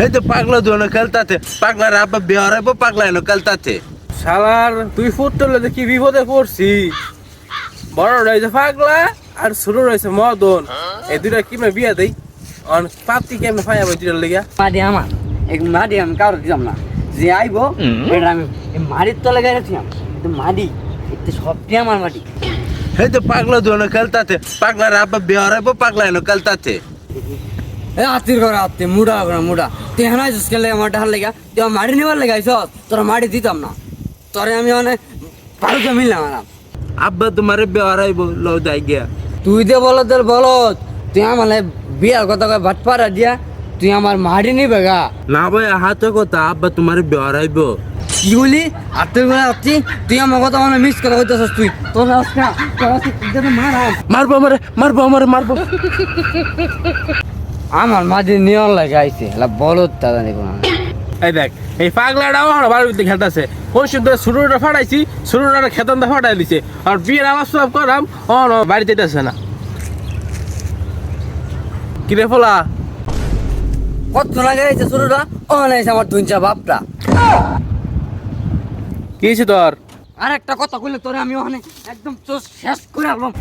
এই তো পাগলা দোনো খেলতাতে পাগলার আব্বা বিয়ে হারাইবো পাগলা এনো খেলতাতে শালার তুই ফুট তুললে কি বিপদে পড়ছি। বড় রয়েছে পাগলা আর ছোট রয়েছে মদন। এই দুটা কিমে বিয়া দেই? অন পাতি কেমনে ফাইয়া বই দুটার লেগা মাটি আমার। এক মাটি আমি কারও দিতাম না। যে আইবো এটা আমি এই মাটির তলে গেছিলাম কিন্তু মাটি এতে সবটি আমার মাটি। এই তো পাগলা দোনো খেলতাতে পাগলার আব্বা বিয়ে হারাইবো পাগলা এনো খেলতাতে এ আত্মীর ঘরে আত্মীয় মুডা হবে না মুডা। তুই হেনা আইসিস খেলে আমার ডাহার লেগা? তুই আমার মাটি নিবার লেগে আইস তোরা মাটি দিতাম না। তোরে আমি অনেক ভালো মিললাম আরাম আব্বা তোমারে বিয়ে হারাইবো লও যাই গিয়া। তুই দে বলত তোর বলত তুই আমার বিয়ার কথা কয় ভাট পাড়া দিয়া তুই আমার মাটি নিবে গা। না ভাই হাতে কথা আব্বা তোমারে বিয়ে হারাইবো কি বলি? আত্মীর ঘরে আত্মী তুই আমার কথা মানে মিস করে হইতেছিস তুই। তোর আজকে মারবো আমারে মারবো আমারে মারবো। আমার মাঝে নিয়ন লাগে আইছে এলা বলত দাদা দেখুন এই দেখ এই পাগলাটা আমার বাড়ির ভিতরে খেলতেছে। কোন শুদ্ধ শুরুটা ফাটাইছি শুরুটা খেতান দা ফাটাই দিছে। আর বিয়ের আওয়াজ সব করাম ও ন বাড়িতে যেতেছে না। কিরে ফলা? কত লাগে আইছে শুরুটা? ও নাইছে আমার দুইটা বাপটা। কি হয়েছে তোর? আর একটা কথা কইলে তোরে আমি ওখানে একদম শেষ করে আসলাম